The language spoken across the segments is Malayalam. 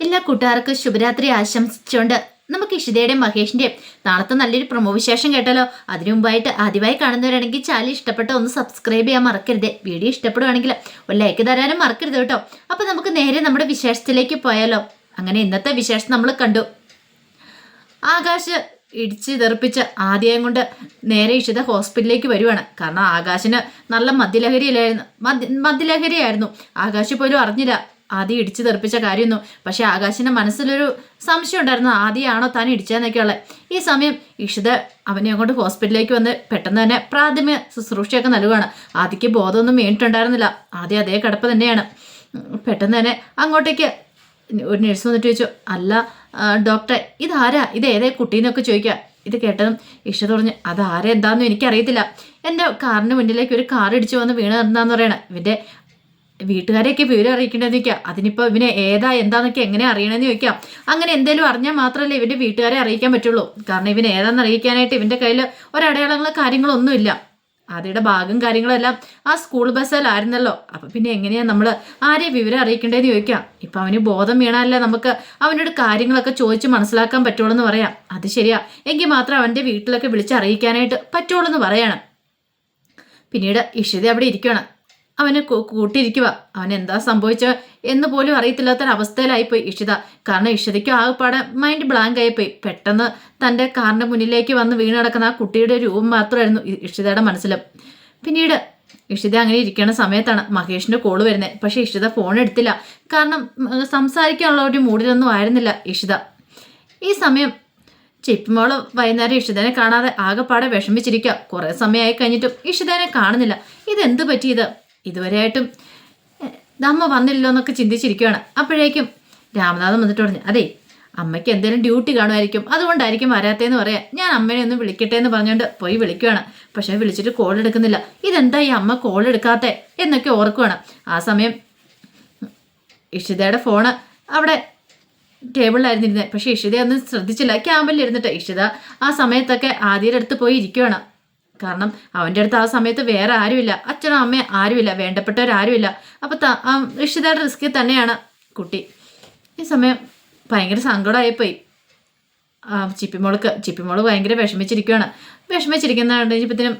എല്ലാ കൂട്ടുകാർക്കും ശുഭരാത്രി ആശംസിച്ചുകൊണ്ട് നമുക്ക് ഇഷിതയുടെയും മഹേഷിന്റെയും നാളത്തെ നല്ലൊരു പ്രൊമോ വിശേഷം കേട്ടാലോ അതിനു മുമ്പായിട്ട് ആദ്യമായി കാണുന്നവരാണെങ്കിൽ ചാനൽ ഇഷ്ടപ്പെട്ട ഒന്ന് സബ്സ്ക്രൈബ് ചെയ്യാൻ മറക്കരുത്. വീഡിയോ ഇഷ്ടപ്പെടുവാണെങ്കിൽ ഒരു ലൈക്ക് തരാനും മറക്കരുത് കേട്ടോ. അപ്പൊ നമുക്ക് നേരെ നമ്മുടെ വിശേഷത്തിലേക്ക് പോയാലോ. അങ്ങനെ ഇന്നത്തെ വിശേഷം നമ്മൾ കണ്ടു. ആകാശ് ഇടിച്ച് തെറിപ്പിച്ച ആദ്യം കൊണ്ട് നേരെ ഇഷിത ഹോസ്പിറ്റലിലേക്ക് വരുവാണ്. കാരണം ആകാശിന് നല്ല മദ്യലഹരിയിലായിരുന്നു. മദ്യ മദ്യലഹരിയായിരുന്നു. ആകാശ് പോലും അറിഞ്ഞില്ല. ആദ്യം ഇടിച്ചു തെറിപ്പിച്ച കാര്യമൊന്നും പക്ഷെ ആകാശിന്റെ മനസ്സിലൊരു സംശയം ഉണ്ടായിരുന്നു ആദ്യമാണോ താൻ ഇടിച്ചതെന്നൊക്കെയുള്ളത്. ഈ സമയം ഇഷിത അവനെ അങ്ങോട്ട് ഹോസ്പിറ്റലിലേക്ക് വന്ന് പെട്ടെന്ന് തന്നെ പ്രാഥമിക ശുശ്രൂഷയൊക്കെ നൽകുകയാണ് ആദ്യക്ക് ബോധമൊന്നും വീണിട്ടുണ്ടായിരുന്നില്ല ആദ്യം അതേ കിടപ്പ് തന്നെയാണ്. പെട്ടെന്ന് തന്നെ അങ്ങോട്ടേക്ക് ഒരു നഴ്സ് വന്നിട്ട് ചോദിച്ചു അല്ല ഡോക്ടറെ ഇതാരാ? ഇത് ഏതേ കുട്ടീന്നൊക്കെ ചോദിക്കുക. ഇത് കേട്ടതും ഇഷ്ട പറഞ്ഞു അത് എന്താണെന്നും എനിക്കറിയത്തില്ല. എന്റെ കാറിന് മുന്നിലേക്ക് ഒരു കാർ ഇടിച്ചു വന്ന് വീണ് എന്താന്ന് പറയണം. ഇവന്റെ വീട്ടുകാരെയൊക്കെ വിവരം അറിയിക്കേണ്ടതെന്ന് ചോദിക്കുക. അതിനിപ്പോൾ ഇവനെ ഏതാ എന്താന്നൊക്കെ എങ്ങനെ അറിയണമെന്ന് ചോദിക്കാം അങ്ങനെ എന്തെങ്കിലും അറിഞ്ഞാൽ മാത്രമല്ലേ ഇവന്റെ വീട്ടുകാരെ അറിയിക്കാൻ പറ്റുള്ളൂ. കാരണം ഇവൻ ഏതാന്ന് അറിയിക്കാനായിട്ട് ഇവന്റെ കയ്യിൽ ഒരടയാളങ്ങളോ കാര്യങ്ങളോ ഒന്നുമില്ല ആദ്യയുടെ ഭാഗം കാര്യങ്ങളെല്ലാം ആ സ്കൂൾ ബസ്സിലായിരുന്നല്ലോ. അപ്പം പിന്നെ എങ്ങനെയാണ് നമ്മൾ ആരെ വിവരം അറിയിക്കേണ്ടതെന്ന് ചോദിക്കാം ഇപ്പം അവന് ബോധം വീണാലേ നമുക്ക് അവനോട് കാര്യങ്ങളൊക്കെ ചോദിച്ച് മനസ്സിലാക്കാൻ പറ്റുള്ളൂ എന്ന് പറയാം. അത് ശരിയാ. എങ്കിൽ മാത്രം അവന്റെ വീട്ടിലൊക്കെ വിളിച്ച് അറിയിക്കാനായിട്ട് പറ്റുള്ളൂ എന്ന് പറയണം. പിന്നീട് ഇഷിത അവിടെ ഇരിക്കുകയാണ് അവനെ കൂട്ടിയിരിക്കുക അവൻ എന്താ സംഭവിച്ച എന്ന് പോലും അറിയത്തില്ലാത്തൊരവസ്ഥയിലായിപ്പോയി ഇഷിത. കാരണം ഇഷിതയ്ക്ക് ആകെപ്പാടെ മൈൻഡ് ബ്ലാങ്ക് ആയിപ്പോയി. പെട്ടെന്ന് തന്റെ കാറിന്റെ മുന്നിലേക്ക് വന്ന് വീണ് കിടക്കുന്ന ആ കുട്ടിയുടെ രൂപം മാത്രമായിരുന്നു ഇഷിതയുടെ മനസ്സിലും. പിന്നീട് ഇഷിത അങ്ങനെ ഇരിക്കുന്ന സമയത്താണ് മഹേഷിന്റെ കോൾ വരുന്നത് പക്ഷേ ഇഷിത ഫോൺ എടുത്തില്ല. കാരണം സംസാരിക്കാനുള്ള ഒരു മൂഡിലൊന്നും ആയിരുന്നില്ല ഇഷിത. ഈ സമയം ചിപ്പിമോൾ വൈകുന്നേരം ഇഷിതനെ കാണാതെ ആകെപ്പാടെ വിഷമിച്ചിരിക്കുക കുറേ സമയമായി കഴിഞ്ഞിട്ടും ഇഷിതനെ കാണുന്നില്ല. ഇതെന്ത് പറ്റിയത് ഇതുവരെയായിട്ടും അമ്മ വന്നില്ലല്ലോ എന്നൊക്കെ ചിന്തിച്ചിരിക്കുകയാണ് അപ്പോഴേക്കും രാമനാഥൻ വന്നിട്ട് പറഞ്ഞു അതെ അമ്മയ്ക്ക് എന്തെങ്കിലും ഡ്യൂട്ടി കാണുമായിരിക്കും. അതുകൊണ്ടായിരിക്കും വരാത്തേന്ന് പറയാം. ഞാൻ അമ്മേനെ ഒന്ന് വിളിക്കട്ടെ എന്ന് പറഞ്ഞുകൊണ്ട് പോയി വിളിക്കുകയാണ് പക്ഷേ വിളിച്ചിട്ട് കോൾ എടുക്കുന്നില്ല. ഇതെന്താ ഈ അമ്മ കോൾ എടുക്കാത്തെ? എന്നൊക്കെ ഓർക്കുകയാണ് ആ സമയം ഇഷിതയുടെ ഫോണ് അവിടെ ടേബിളിലായിരുന്നു ഇരുന്നത് പക്ഷെ ഇഷിത ഒന്നും ശ്രദ്ധിച്ചില്ല. ക്യാമ്പിൽ ഇരുന്നിട്ട് ഇഷിത ആ സമയത്തൊക്കെ ആദ്യയുടെ അടുത്ത് പോയി ഇരിക്കുകയാണ് കാരണം അവന്റെ അടുത്ത് ആ സമയത്ത് വേറെ ആരുമില്ല അച്ഛനും അമ്മയും ആരുമില്ല വേണ്ടപ്പെട്ടവരാരുമില്ല അപ്പോൾ ത രക്ഷിതാരുടെ റിസ്കിൽ തന്നെയാണ് കുട്ടി. ഈ സമയം ഭയങ്കര സങ്കടമായിപ്പോയി. ചിപ്പിമോൾക്ക് ചിപ്പിമോൾ ഭയങ്കര വിഷമിച്ചിരിക്കുകയാണ് വിഷമിച്ചിരിക്കുന്ന കഴിഞ്ഞപ്പോഴത്തേനും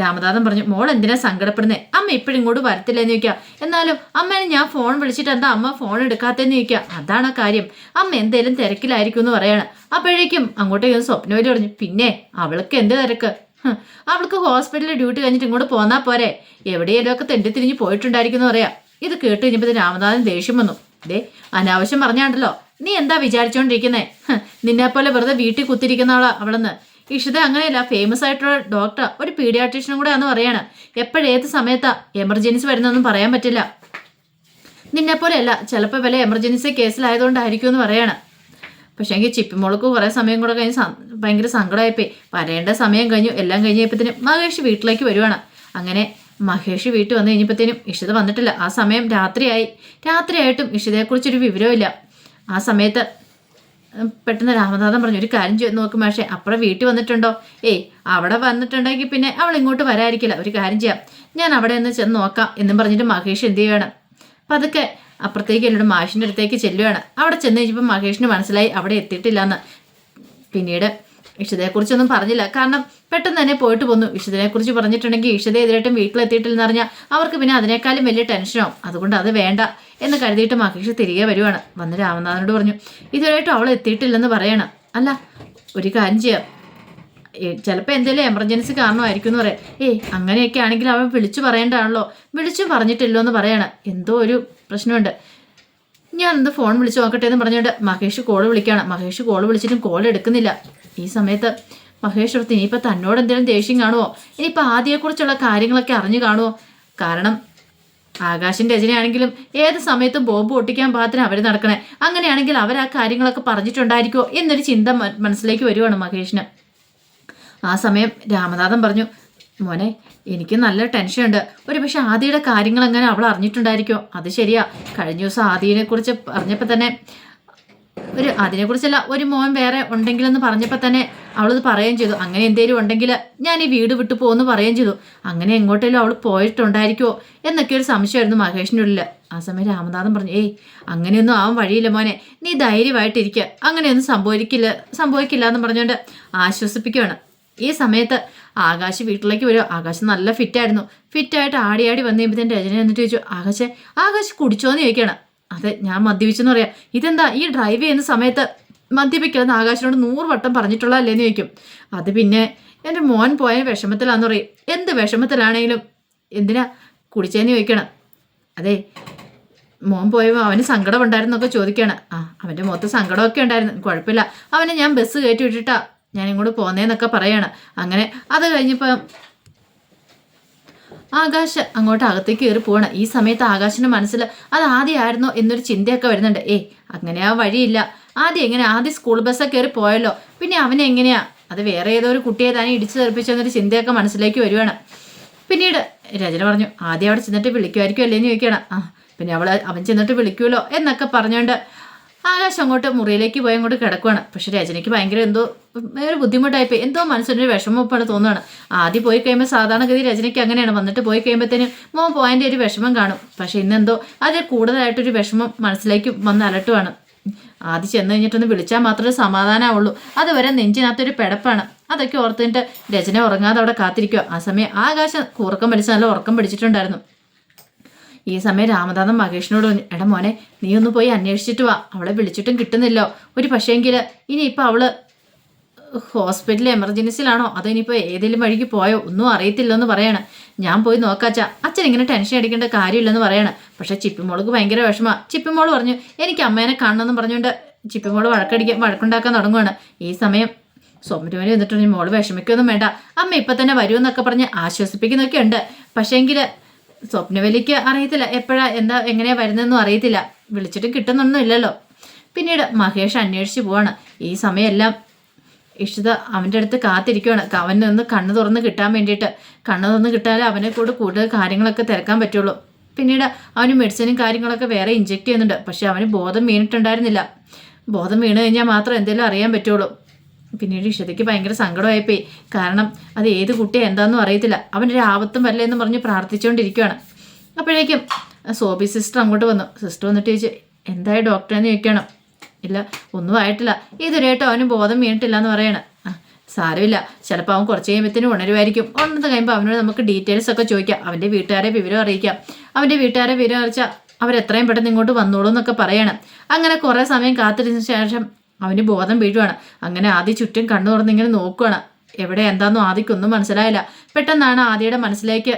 രാമദാസൻ പറഞ്ഞു മോൾ എന്തിനാ സങ്കടപ്പെടുന്നത് അമ്മ ഇപ്പോഴും ഇങ്ങോട്ട് വരത്തില്ലെന്ന് ചോദിക്കുക. എന്നാലും അമ്മേനെ ഞാൻ ഫോൺ വിളിച്ചിട്ട് എന്താ അമ്മ ഫോൺ എടുക്കാത്തതെന്ന് ചോദിക്കുക. അതാണ് കാര്യം. അമ്മ എന്തേലും തിരക്കിലായിരിക്കും എന്ന് പറയാണ്. അപ്പോഴേക്കും അങ്ങോട്ടേക്ക് സ്വപ്നവേലി പറഞ്ഞു പിന്നെ അവൾക്ക് എന്ത് തിരക്ക്? അവൾക്ക് ഹോസ്പിറ്റലിൽ ഡ്യൂട്ടി കഴിഞ്ഞിട്ട് ഇങ്ങോട്ട് പോന്നാ പോരെ. എവിടെയെങ്കിലും ഒക്കെ തെണ്ടി തിരിഞ്ഞ് പോയിട്ടുണ്ടായിരിക്കും എന്ന് പറയാം. ഇത് കേട്ട് കഴിഞ്ഞപ്പോൾ രാമനാഥൻ ദേഷ്യം വന്നു. ദേ അനാവശ്യം പറഞ്ഞാണ്ടല്ലോ. നീ എന്താ വിചാരിച്ചോണ്ടിരിക്കുന്നേ? നിന്നെ പോലെ വെറുതെ വീട്ടിൽ കുത്തിരിക്കുന്നവളാ അവളെന്ന്. ഇഷിത അങ്ങനെയല്ല ഫേമസ് ആയിട്ടുള്ള ഡോക്ടർ ഒരു പീഡിയാട്രീഷ്യനും കൂടെ ആണെന്ന് പറയാണ്. എപ്പോഴേത് സമയത്താ എമർജൻസി വരുന്നതെന്നും പറയാൻ പറ്റില്ല. നിന്നെ പോലെയല്ല ചിലപ്പോൾ വല്ല എമർജൻസി കേസിലായതുകൊണ്ടായിരിക്കും എന്ന് പറയാണ്. പക്ഷേ എങ്കിൽ ചിപ്പിമോൾക്ക് കുറേ സമയം കൂടെ കഴിഞ്ഞ് ഭയങ്കര സങ്കടമായിപ്പോയി. വരേണ്ട സമയം കഴിഞ്ഞു. എല്ലാം കഴിഞ്ഞപ്പോഴത്തേനും മഹേഷ് വീട്ടിലേക്ക് വരുവാണ്. അങ്ങനെ മഹേഷ് വീട്ടിൽ വന്നു കഴിഞ്ഞപ്പോഴത്തേനും ഇഷിത വന്നിട്ടില്ല. ആ സമയം രാത്രിയായി. രാത്രിയായിട്ടും ഇഷിതയെക്കുറിച്ചൊരു വിവരമില്ല ആ സമയത്ത് പെട്ടെന്ന് രാമനാഥൻ പറഞ്ഞു ഒരു കാര്യം ചെയ്ത്. നോക്കും പക്ഷേ അപ്പുറം വീട്ടിൽ വന്നിട്ടുണ്ടോ? ഏയ് അവിടെ വന്നിട്ടുണ്ടെങ്കിൽ പിന്നെ അവൾ ഇങ്ങോട്ട് വരായിരിക്കില്ല ഒരു കാര്യം ചെയ്യാം. ഞാൻ അവിടെ ഒന്ന് ചെന്ന് നോക്കാം എന്നും പറഞ്ഞിട്ട് മഹേഷ് എന്ത് ചെയ്യുകയാണ് പതുക്കെ അപ്പുറത്തേക്ക് എന്നോട് മാഷിന്റെ അടുത്തേക്ക് ചെല്ലുകയാണ്. അവിടെ ചെന്ന് കഴിഞ്ഞപ്പോൾ മഹേഷിന് മനസ്സിലായി അവിടെ എത്തിയിട്ടില്ല എന്ന് പിന്നീട് ഇഷിതയെക്കുറിച്ചൊന്നും പറഞ്ഞില്ല. കാരണം പെട്ടെന്ന് തന്നെ പോയിട്ട് പോന്നു. ഇഷിതയെക്കുറിച്ച് പറഞ്ഞിട്ടുണ്ടെങ്കിൽ ഇഷിത എതിരായിട്ടും വീട്ടിലെത്തിയിട്ടില്ലെന്ന് പറഞ്ഞാൽ അവർക്ക് പിന്നെ അതിനേക്കാളും വലിയ ടെൻഷനാവും അതുകൊണ്ട് അത് വേണ്ട എന്ന് കരുതിയിട്ട് മഹേഷ് തിരികെ വരുവാണ്. വന്ന് രാമനാഥനോട് പറഞ്ഞു ഇതുവരെയായിട്ടും അവൾ എത്തിയിട്ടില്ലെന്ന് പറയണം. അല്ല ഒരു കാര്യം ചെയ്യാം. ചിലപ്പോൾ എന്തെങ്കിലും എമർജൻസി കാരണമായിരിക്കും എന്ന് പറയാം. ഏയ് അങ്ങനെയൊക്കെ ആണെങ്കിൽ അവൻ വിളിച്ചു പറയേണ്ടതാണല്ലോ. വിളിച്ചു പറഞ്ഞിട്ടില്ലോ എന്ന് പറയണം. എന്തോ ഒരു പ്രശ്നമുണ്ട്. ഞാൻ എന്ത് ഫോൺ വിളിച്ചു നോക്കട്ടെ എന്ന് പറഞ്ഞുകൊണ്ട് മഹേഷ് കോൾ വിളിക്കുകയാണ്. മഹേഷ് കോൾ വിളിച്ചിട്ടും കോൾ എടുക്കുന്നില്ല. ഈ സമയത്ത് മഹേഷ് ഓർത്ത് ഇനിയിപ്പോൾ തന്നോട് എന്തെങ്കിലും ദേഷ്യം കാണുമോ ഇനിയിപ്പോൾ ആദ്യയെക്കുറിച്ചുള്ള കാര്യങ്ങളൊക്കെ അറിഞ്ഞു കാണുമോ കാരണം ആകാശിന്റെ രചനയാണെങ്കിലും ഏത് സമയത്തും ബോംബ് ഒട്ടിക്കാൻ പാകത്തിന് അവർ നടക്കണേ. അങ്ങനെയാണെങ്കിൽ അവർ ആ കാര്യങ്ങളൊക്കെ പറഞ്ഞിട്ടുണ്ടായിരിക്കുമോ എന്നൊരു ചിന്ത മനസ്സിലേക്ക് വരുവാണ് മഹേഷിന്. ആ സമയം രാമനാഥൻ പറഞ്ഞു മോനെ എനിക്ക് നല്ല ടെൻഷനുണ്ട് ഒരു പക്ഷെ ആദിയുടെ കാര്യങ്ങൾ എങ്ങനെ അവൾ അറിഞ്ഞിട്ടുണ്ടായിരിക്കോ? അത് ശരിയാ. കഴിഞ്ഞ ദിവസം ആദിയെ കുറിച്ച് പറഞ്ഞപ്പോൾ തന്നെ ഒരു അതിനെക്കുറിച്ചല്ല ഒരു മോൻ വേറെ ഉണ്ടെങ്കിലെന്ന് പറഞ്ഞപ്പോൾ തന്നെ അവളത് പറയുകയും ചെയ്തു. അങ്ങനെ എന്തേലും ഉണ്ടെങ്കിൽ ഞാൻ ഈ വീട് വിട്ടു പോകുമെന്ന് പറയുകയും ചെയ്തു. അങ്ങനെ എങ്ങോട്ടേലും അവൾ പോയിട്ടുണ്ടായിരിക്കുമോ എന്നൊക്കെ ഒരു സംശയമായിരുന്നു മഹേഷിന്റെ ഉള്ളിൽ ആ സമയം രാമനാഥൻ പറഞ്ഞു ഏയ് അങ്ങനെയൊന്നും ആവാൻ വഴിയില്ല മോനെ. നീ ധൈര്യമായിട്ടിരിക്കുക അങ്ങനെയൊന്നും സംഭവിക്കില്ല സംഭവിക്കില്ല എന്ന് പറഞ്ഞുകൊണ്ട് ആശ്വസിപ്പിക്കുകയാണ് ഈ സമയത്ത് ആകാശ് വീട്ടിലേക്ക് വരും. ആകാശ് നല്ല ഫിറ്റായിരുന്നു ഫിറ്റായിട്ട് ആടി ആടി വന്നു കഴിയുമ്പോൾ തന്നെ രചന എന്നിട്ട് ചോദിച്ചു ആകാശ് ആകാശ് കുടിച്ചോന്ന് ചോദിക്കണം അതെ ഞാൻ മദ്യപിച്ചെന്ന് പറയാം. ഇതെന്താ ഈ ഡ്രൈവ് ചെയ്യുന്ന സമയത്ത് മദ്യപിക്കലെന്ന് ആകാശിനോട് നൂറ് വട്ടം പറഞ്ഞിട്ടുള്ളതല്ലേന്ന് ചോദിക്കും. അത് പിന്നെ എന്റെ മോൻ പോയ വിഷമത്തിലാന്ന് പറയും. എന്ത് വിഷമത്തിലാണെങ്കിലും എന്തിനാ കുടിച്ചേന്ന് ചോദിക്കണം അതെ മോൻ പോയപ്പോൾ അവന് സങ്കടം ഉണ്ടായിരുന്നൊക്കെ ചോദിക്കുകയാണ്. ആ അവന്റെ മൊത്തം സങ്കടമൊക്കെ ഉണ്ടായിരുന്നു. കുഴപ്പമില്ല. അവനെ ഞാൻ ബസ് കയറ്റി വിട്ടിട്ടാ ഞാൻ ഇങ്ങോട്ട് പോന്നേന്നൊക്കെ പറയാണ്. അങ്ങനെ അത് കഴിഞ്ഞപ്പോൾ ആകാശ് അങ്ങോട്ട് അകത്തേക്ക് കയറി പോവാണ്. ഈ സമയത്ത് ആകാശിന്റെ മനസ്സിൽ അത് ആദ്യമായിരുന്നോ എന്നൊരു ചിന്തയൊക്കെ വരുന്നുണ്ട്. ഏയ് അങ്ങനെ ആ വഴിയില്ല. ആദ്യം എങ്ങനെ ആദ്യം സ്കൂൾ ബസ്സൊക്കെ കയറി പോയല്ലോ. പിന്നെ അവനെ എങ്ങനെയാ? അത് വേറെ ഏതോ ഒരു കുട്ടിയെ തന്നെ ഇടിച്ചു തെറിപ്പിച്ചെന്നൊരു ചിന്തയൊക്കെ മനസ്സിലേക്ക് വരുവാണ്. പിന്നീട് രചന പറഞ്ഞു ആദ്യം അവിടെ ചെന്നിട്ട് വിളിക്കുമായിരിക്കും അല്ലേന്ന് ചോദിക്കണം ആ പിന്നെ അവൾ അവൻ ചെന്നിട്ട് വിളിക്കുമല്ലോ എന്നൊക്കെ പറഞ്ഞുകൊണ്ട് ആകാശം അങ്ങോട്ട് മുറിയിലേക്ക് പോയി അങ്ങോട്ട് കിടക്കുവാണ്. പക്ഷെ രചനയ്ക്ക് ഭയങ്കര എന്തോ ഒരു ബുദ്ധിമുട്ടായിപ്പോയി. എന്തോ മനസ്സിനൊരു വിഷമപ്പാണ് തോന്നുകയാണ് ആദ്യം പോയി കഴിയുമ്പോൾ സാധാരണഗതി രചനയ്ക്ക് അങ്ങനെയാണ്. വന്നിട്ട് പോയി കഴിയുമ്പോഴത്തേനും മോൻ പോയതിന്റെ ഒരു വിഷമം കാണും. പക്ഷെ ഇന്നെന്തോ അതിൽ കൂടുതലായിട്ടൊരു വിഷമം മനസ്സിലേക്ക് വന്ന് അലട്ടുവാണ്. ആദ്യം ചെന്ന് കഴിഞ്ഞിട്ടൊന്ന് വിളിച്ചാൽ മാത്രമേ സമാധാനമാവുള്ളൂ അതുവരെ നെഞ്ചിനകത്തൊരു പിടപ്പാണ്. അതൊക്കെ ഓർത്തിട്ട് രചന ഉറങ്ങാതെ അവിടെ കാത്തിരിക്കുക ആ സമയം ആകാശം ഉറക്കം പിടിച്ച് നല്ല ഉറക്കം പിടിച്ചിട്ടുണ്ടായിരുന്നു. ഈ സമയം രാമദാസൻ മഹേഷിനോട് എടാ മോനെ നീ ഒന്ന് പോയി അന്വേഷിച്ചിട്ട് വാ. അവളെ വിളിച്ചിട്ടും കിട്ടുന്നില്ലോ. ഒരു പക്ഷേങ്കിൽ ഇനിയിപ്പോൾ അവൾ ഹോസ്പിറ്റലിൽ എമർജൻസിയിലാണോ? അതോ ഇനിയിപ്പോൾ ഏതെങ്കിലും വഴിക്ക് പോയോ? ഒന്നും അറിയത്തില്ലെന്ന് പറയാണ്. ഞാൻ പോയി നോക്കാച്ച അച്ഛൻ ഇങ്ങനെ ടെൻഷൻ അടിക്കേണ്ട കാര്യമില്ലെന്ന് പറയാണ്. പക്ഷേ ചിപ്പിമോൾക്ക് ഭയങ്കര വിഷമാ ചിപ്പിമോൾ പറഞ്ഞു എനിക്ക് അമ്മേനെ കാണണമെന്ന് പറഞ്ഞുകൊണ്ട് ചിപ്പിമോൾ വഴക്കടിക്കാൻ വഴക്കുണ്ടാക്കാൻ തുടങ്ങുകയാണ് ഈ സമയം സോമരുവന് വന്നിട്ടുണ്ടെങ്കിൽ മോൾ വിഷമിക്കൊന്നും വേണ്ട. അമ്മ ഇപ്പം തന്നെ വരുമെന്നൊക്കെ പറഞ്ഞ് ആശ്വസിപ്പിക്കുന്നൊക്കെ ഉണ്ട് പക്ഷേങ്കിൽ സ്വപ്നവലിക്ക് അറിയത്തില്ല. എപ്പോഴാ എന്താ എങ്ങനെയാ വരുന്നതെന്നും അറിയത്തില്ല. വിളിച്ചിട്ട് കിട്ടുന്നൊന്നും ഇല്ലല്ലോ. പിന്നീട് മഹേഷ് അന്വേഷിച്ച് പോവാണ്. ഈ സമയമെല്ലാം ഇഷിത അവന്റെ അടുത്ത് കാത്തിരിക്കുകയാണ് അവന് ഒന്ന് കണ്ണു തുറന്ന് കിട്ടാൻ വേണ്ടിയിട്ട്. കണ്ണു തുറന്ന് കിട്ടാലേ അവനെ കൂടെ കൂടുതൽ കാര്യങ്ങളൊക്കെ തിരക്കാൻ പറ്റുള്ളൂ. പിന്നീട് അവന് മെഡിസിനും കാര്യങ്ങളൊക്കെ വേറെ ഇഞ്ചെക്ട് ചെയ്യുന്നുണ്ട്. പക്ഷെ അവന് ബോധം വീണിട്ടുണ്ടായിരുന്നില്ല. ബോധം വീണ് കഴിഞ്ഞാൽ മാത്രം എന്തെങ്കിലും അറിയാൻ പറ്റുള്ളൂ. പിന്നീട് ഇഷതയ്ക്ക് ഭയങ്കര സങ്കടമായിപ്പോയി. കാരണം അത് ഏത് കുട്ടിയെ എന്താണെന്നും അറിയത്തില്ല. അവനൊരു ആപത്തും വരില്ല എന്ന് പറഞ്ഞ് പ്രാർത്ഥിച്ചുകൊണ്ടിരിക്കുകയാണ് അപ്പോഴേക്കും സോബി സിസ്റ്റർ അങ്ങോട്ട് വന്നു. സിസ്റ്റർ വന്നിട്ട് ചോദിച്ചു എന്തായി ഡോക്ടറെന്ന് ചോദിക്കണം ഇല്ല ഒന്നും ആയിട്ടില്ല. ഇതുവരെയായിട്ടും അവന് ബോധം വീണിട്ടില്ല എന്ന് പറയണ. സാരമില്ല. ചിലപ്പോൾ അവൻ കുറച്ച് കഴിയുമ്പോഴത്തേനും ഉണരുമായിരിക്കും ഉണർന്ന് കഴിയുമ്പോൾ അവനോട് നമുക്ക് ഡീറ്റെയിൽസ് ഒക്കെ ചോദിക്കാം. അവന്റെ വീട്ടുകാരെ വിവരം അറിയിക്കാം. അവന്റെ വീട്ടുകാരെ വിവരം അറിയിച്ചാൽ അവരെത്രയും പെട്ടെന്ന് ഇങ്ങോട്ട് വന്നോളൂ എന്നൊക്കെ പറയണം. അങ്ങനെ കുറേ സമയം കാത്തിരുന്ന ശേഷം അവന് ബോധം വീഴുവാണ്. അങ്ങനെ ആദ്യ ചുറ്റും കണ്ണു തുറന്ന് ഇങ്ങനെ നോക്കുവാണ്. എവിടെ എന്താണെന്നോ ആദ്യക്കൊന്നും മനസ്സിലായില്ല. പെട്ടെന്നാണ് ആദ്യയുടെ മനസ്സിലേക്ക്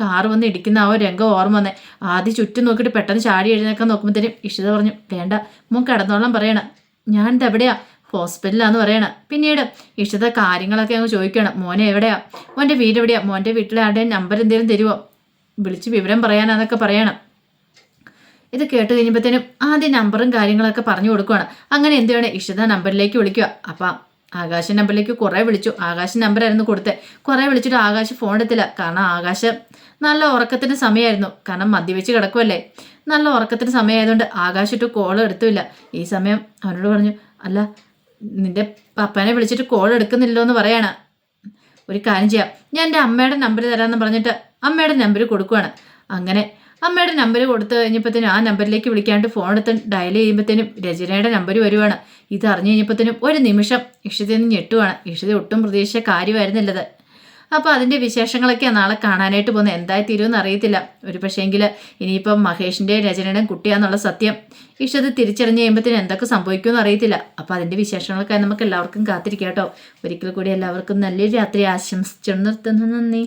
കാറ് വന്ന് ഇടിക്കുന്ന ആ ഒരു രംഗം ഓർമ്മ വന്നേ. ആദ്യം ചുറ്റും നോക്കിയിട്ട് പെട്ടെന്ന് ചാടി എഴുന്നേക്കാൻ നോക്കുമ്പോഴത്തേനും ഇഷിത പറഞ്ഞു വേണ്ട മോൻ കിടന്നോളം പറയണം. ഞാൻ എവിടെയാ? ഹോസ്പിറ്റലാന്ന് പറയണം. പിന്നീട് ഇഷിത കാര്യങ്ങളൊക്കെ അങ്ങ് ചോദിക്കണം മോനെ എവിടെയാ? മോന്റെ വീട് എവിടെയാ? മോന്റെ വീട്ടിലെ ആരുടെയും നമ്പർ എന്തെങ്കിലും തരുമോ വിളിച്ച് വിവരം പറയാനാന്നൊക്കെ പറയണം. ഇത് കേട്ട് കഴിഞ്ഞപ്പോഴത്തേനും ആദ്യം നമ്പറും കാര്യങ്ങളൊക്കെ പറഞ്ഞു കൊടുക്കുവാണ്. അങ്ങനെ എന്ത് വേണേ ഇഷിത നമ്പറിലേക്ക് വിളിക്കുക അപ്പം ആകാശ നമ്പറിലേക്ക് കുറേ വിളിച്ചു. ആകാശ നമ്പറായിരുന്നു കൊടുത്തത് കുറേ വിളിച്ചിട്ട് ആകാശ് ഫോൺ എടുത്തില്ല. കാരണം ആകാശ് നല്ല ഉറക്കത്തിന് സമയമായിരുന്നു കാരണം മദ്യവെച്ച് കിടക്കുമല്ലേ നല്ല ഉറക്കത്തിന് സമയമായതുകൊണ്ട് ആകാശ് ഇട്ട് കോൾ എടുത്തില്ല ഈ സമയം അവനോട് പറഞ്ഞു അല്ല നിന്റെ പപ്പനെ വിളിച്ചിട്ട് കോൾ എടുക്കുന്നില്ലോ എന്ന് പറയാണ്. ഒരു കാര്യം ചെയ്യാം. ഞാൻ എന്റെ അമ്മയുടെ നമ്പർ തരാമെന്ന് പറഞ്ഞിട്ട് അമ്മയുടെ നമ്പർ കൊടുക്കുവാണ്. അങ്ങനെ അമ്മയുടെ നമ്പർ കൊടുത്തു കഴിഞ്ഞപ്പോഴത്തേനും ആ നമ്പറിലേക്ക് വിളിക്കാണ്ട് ഫോൺ എടുത്ത് ഡയൽ ചെയ്യുമ്പോഴത്തേനും രചനയുടെ നമ്പർ വരുവാണ്. ഇത് അറിഞ്ഞു കഴിഞ്ഞപ്പോഴത്തേനും ഒരു നിമിഷം ഇഷിതയിൽ നിന്ന് ഞെട്ടുവാണ്. ഇഷിത ഒട്ടും പ്രതീക്ഷിച്ച കാര്യമായിരുന്നില്ലത്. അപ്പോൾ അതിന്റെ വിശേഷങ്ങളൊക്കെയാണ് നാളെ കാണാനായിട്ട് പോകുന്നത് എന്തായി തീരുമെന്ന് അറിയത്തില്ല. ഒരു പക്ഷേങ്കിൽ ഇനിയിപ്പം മഹേഷിന്റെ രചനയുടെയും കുട്ടിയാന്നുള്ള സത്യം. ഇഷത് തിരിച്ചറിഞ്ഞ് കഴിയുമ്പോഴത്തേനും എന്തൊക്കെ സംഭവിക്കുമെന്ന് അറിയത്തില്ല. അപ്പോൾ അതിന്റെ വിശേഷങ്ങളൊക്കെ നമുക്ക് എല്ലാവർക്കും കാത്തിരിക്കാം കേട്ടോ. ഒരിക്കൽ കൂടി എല്ലാവർക്കും നല്ലൊരു രാത്രി ആശംസിച്ചു നിർത്തുന്നു. നന്ദി.